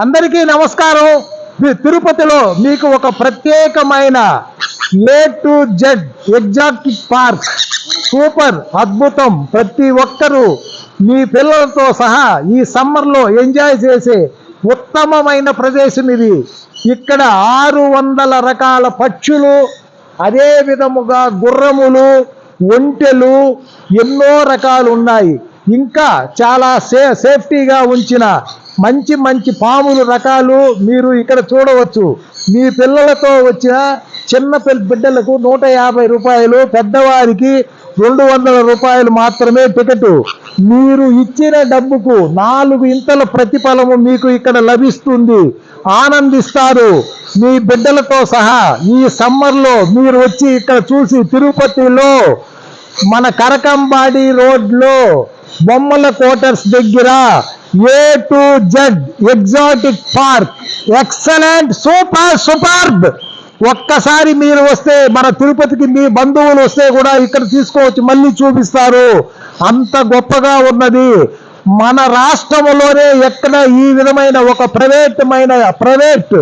అందరికీ నమస్కారం. మీ- తిరుపతిలో మీకు ఒక ప్రత్యేకమైన A to Z exotic park super అద్భుతం. ప్రతి ఒక్కరూ మీ పిల్లలతో సహా ఈ సమ్మర్లో ఎంజాయ్ చేసే ఉత్తమమైన ప్రదేశం ఇది. ఇక్కడ ఆరు వందల రకాల పక్షులు అదే విధముగా గుర్రములు ఒంటెలు ఎన్నో రకాలు ఉన్నాయి. ఇంకా చాలా సే సేఫ్టీగా ఉంచిన మంచి మంచి పాముల రకాలు మీరు ఇక్కడ చూడవచ్చు. మీ పిల్లలతో వచ్చిన చిన్న పిల్ల బిడ్డలకు నూట యాభై రూపాయలు పెద్దవారికి రెండు వందల రూపాయలు మాత్రమే టికెట్. మీరు ఇచ్చిన డబ్బుకు నాలుగు ఇంతల ప్రతిఫలము మీకు ఇక్కడ లభిస్తుంది. ఆనందిస్తారు. మీ బిడ్డలతో సహా ఈ సమ్మర్లో మీరు వచ్చి ఇక్కడ చూసి తిరుపతిలో మన కరకంబాడి రోడ్లో బొమ్మల క్వార్టర్స్ దగ్గర A to Z exotic park excellent super superb ఒక్కసారి మీరు వస్తే మన తిరుపతికి మీ బంధువులు వస్తే కూడా ఇక్కడ తీసుకోవచ్చు మళ్ళీ చూపిస్తారు. అంత గొప్పగా ఉన్నది. మన రాష్ట్రంలోనే ఎక్కడ ఈ విధమైన ఒక ప్రైవేటమైన ప్రైవేట్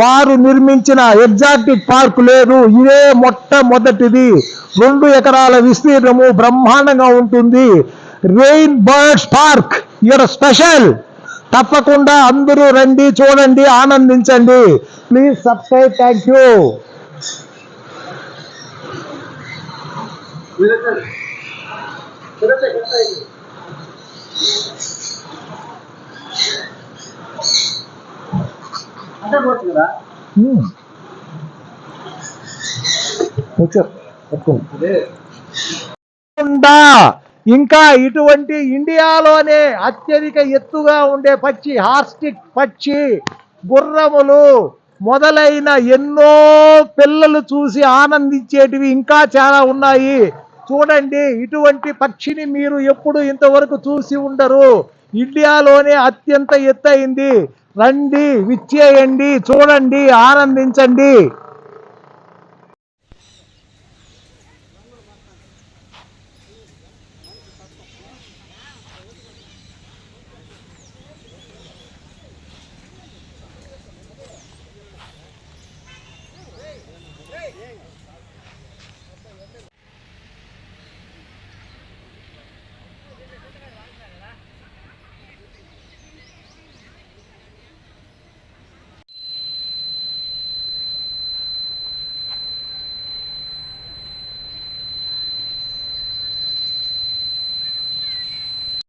వారు నిర్మించిన ఎగ్జాటిక్ పార్క్ లేదు. ఇదే మొట్టమొదటిది. రెండు ఎకరాల విస్తీర్ణము బ్రహ్మాండంగా ఉంటుంది. రెయిన్ బర్డ్స్ పార్క్ ఇక్కడ స్పెషల్ తప్పకుండా అందరూ రండి చూడండి ఆనందించండి. ప్లీజ్ సబ్స్క్రైబ్ థ్యాంక్ యూ కాకుండా ఇంకా ఇటువంటి ఇండియాలోనే అత్యధిక ఎత్తుగా ఉండే పక్షి హార్స్టిక్ పక్షి గుర్రములు మొదలైన ఎన్నో పిల్లలు చూసి ఆనందించేటివి ఇంకా చాలా ఉన్నాయి. చూడండి ఇటువంటి పక్షిని మీరు ఎప్పుడు ఇంతవరకు చూసి ఉండరు. ఇండియాలోనే అత్యంత ఎత్తయింది రండి విచ్చేయండి చూడండి ఆనందించండి.